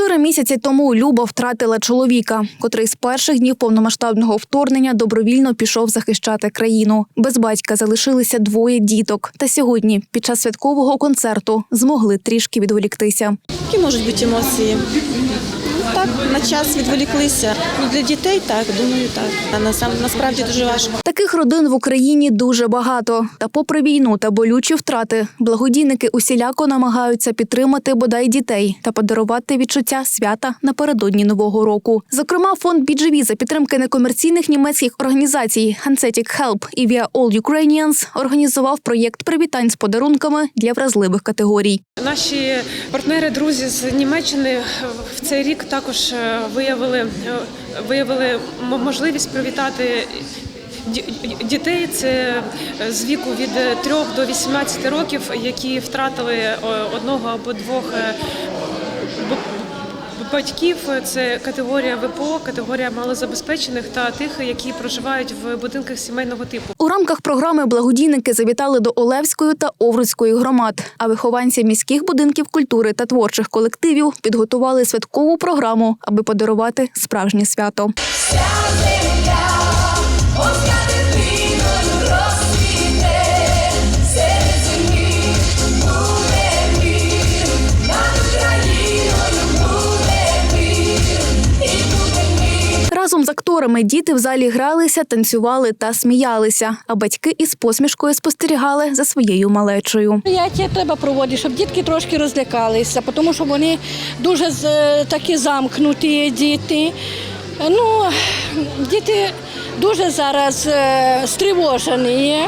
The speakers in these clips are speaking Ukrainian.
Чотири місяці тому Люба втратила чоловіка, котрий з перших днів повномасштабного вторгнення добровільно пішов захищати країну. Без батька залишилися двоє діток. Та сьогодні, під час святкового концерту, змогли трішки відволіктися. Які можуть бути емоції? Так, на час відволіклися. Ну, для дітей так, думаю, так. А насам, насправді дуже важко. Таких родин в Україні дуже багато. Та, попри війну та болючі втрати, благодійники усіляко намагаються підтримати бодай дітей та подарувати відчуття свята напередодні нового року. Зокрема, фонд BGV за підтримки некомерційних німецьких організацій Hansetic Help і Via All Ukrainians організував проєкт привітань з подарунками для вразливих категорій. Наші партнери, друзі з Німеччини в цей рік також е, виявили, е, виявили можливість привітати ді- дітей. Це е, з віку від 3 до 18 років, які втратили одного або двох батьків. Це категорія ВПО, категорія малозабезпечених та тих, які проживають в будинках сімейного типу. У рамках програми благодійники завітали до Олевської та Овруцької громад. А вихованці міських будинків культури та творчих колективів підготували святкову програму, аби подарувати справжнє свято. Разом з акторами діти в залі гралися, танцювали та сміялися. А батьки із посмішкою спостерігали за своєю малечою. Заняття треба проводити, щоб дітки трошки розлякалися, тому що вони дуже такі замкнуті діти. Ну, діти дуже зараз е, стривожені.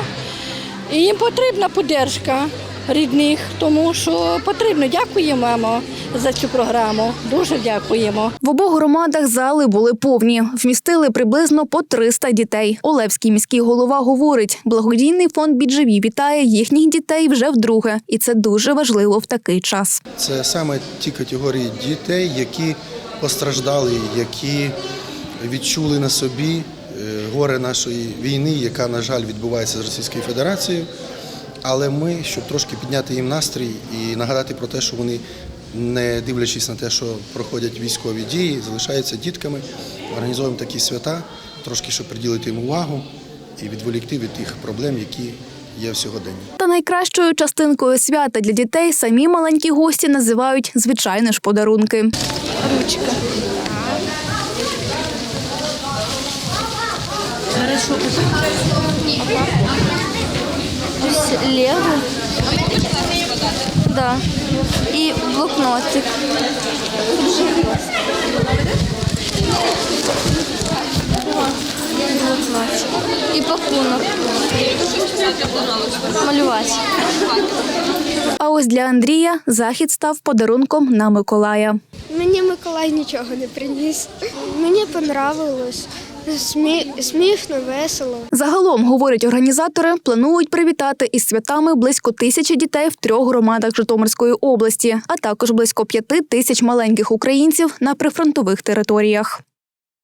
І їм потрібна поддержка рідних, тому що потрібно. Дякуємо, мамо, за цю програму. Дуже дякуємо. В обох громадах зали були повні, вмістили приблизно по 300 дітей. Олевський міський голова говорить, благодійний фонд «Біджеві» вітає їхніх дітей вже вдруге, і це дуже важливо в такий час. Це саме ті категорії дітей, які постраждали, які відчули на собі е, горе нашої війни, яка, на жаль, відбувається з Російською Федерацією. Але ми, щоб трошки підняти їм настрій і нагадати про те, що вони, не дивлячись на те, що проходять військові дії, залишаються дітками, організовуємо такі свята, трошки щоб приділити їм увагу і відволікти від тих проблем, які є в сьогоденні. Та найкращою частинкою свята для дітей самі маленькі гості називають звичайно ж подарунки. Лего. Да. И блокнотик. Блокнотик. І пакунок. Малювати. А ось для Андрія захід став подарунком на Миколая. Мені Миколай нічого не приніс. Мені понравилось. Смі... Смішно, весело. Загалом, говорять організатори, планують привітати із святами близько тисячі дітей в трьох громадах Житомирської області, а також близько п'яти тисяч маленьких українців на прифронтових територіях.